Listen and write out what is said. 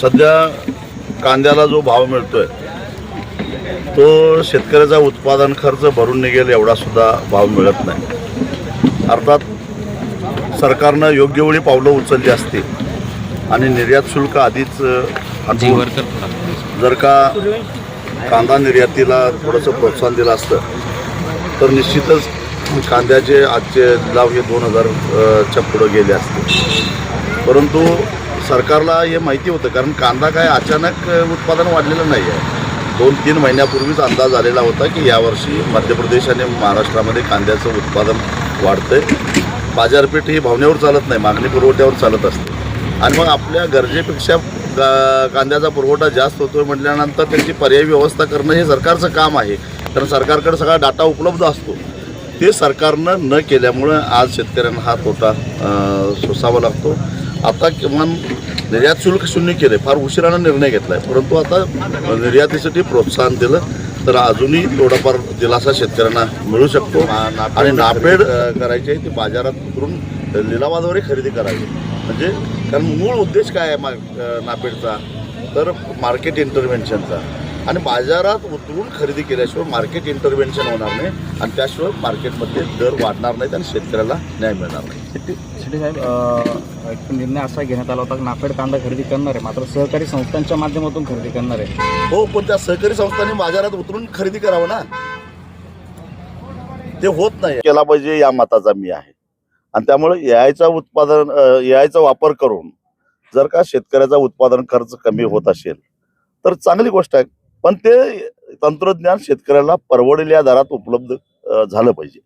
सध्या कांद्याला जो भाव मिळतोय तो शेतकऱ्याचा उत्पादन खर्च भरून निघेल एवढा सुद्धा भाव मिळत नाही. अर्थात सरकारनं योग्य वेळी पावलं उचलली असती आणि निर्यात शुल्क आधीच जर का कांदा निर्यातीला थोडंसं प्रोत्साहन दिलं असतं तर निश्चितच कांद्याचे आजचे लाव हे दोन हजारच्या पुढं गेले असते परंतु सरकारला हे माहिती होतं कारण कांदा काय अचानक उत्पादन वाढलेलं नाही आहे दोन तीन महिन्यापूर्वीच अंदाज आलेला होता की यावर्षी मध्य प्रदेश आणि महाराष्ट्रामध्ये कांद्याचं उत्पादन वाढतंय. बाजारपेठ ही भावनेवर चालत नाही मागणी पुरवठ्यावर चालत असते. आणि मग आपल्या गरजेपेक्षा कांद्याचा पुरवठा जास्त होतोय म्हटल्यानंतर त्याची पर्यायी व्यवस्था करणं हे सरकारचं काम आहे. कारण सरकारकडे सगळा डाटा उपलब्ध असतो. ते सरकारनं न केल्यामुळं आज शेतकऱ्यांना हा तोटा सोसावा लागतो. आता किमान निर्यात शुल्क शून्य केलं फार उशिरानं निर्णय घेतला आहे परंतु आता निर्यातीसाठी प्रोत्साहन दिलं तर अजूनही थोडाफार दिलासा शेतकऱ्यांना मिळू शकतो. आणि नापेड करायची आहे ती बाजारात उतरून लिलावाद्वारे खरेदी करावी. म्हणजे कारण मूळ उद्देश काय आहे मा नापेडचा? तर मार्केट इंटरव्हेन्शनचा आणि बाजारात उतरून खरेदी केल्याशिवाय मार्केट इंटरव्हेन्शन होणार नाही. आणि त्याशिवाय मार्केटमध्ये दर वाढणार नाहीत आणि शेतकऱ्याला न्याय मिळणार नाही. शेट्टी साहेब एक निर्णय असा घेण्यात आला होता की नाफेड कांदा खरेदी करणार आहे मात्र सहकारी संस्थांच्या माध्यमातून खरेदी करणार. आहे हो पण त्या सहकारी संस्थांनी बाजारात उतरून खरेदी करावं ना? ते होत नाही. केला पाहिजे या मताचा मी आहे. आणि त्यामुळे यायचा उत्पादन यायचा वापर करून जर का शेतकऱ्याचा उत्पादन खर्च कमी होत असेल तर चांगली गोष्ट आहे. पण ते तंत्रज्ञान शेतकऱ्याला परवडलेल्या दरात उपलब्ध झालं पाहिजे.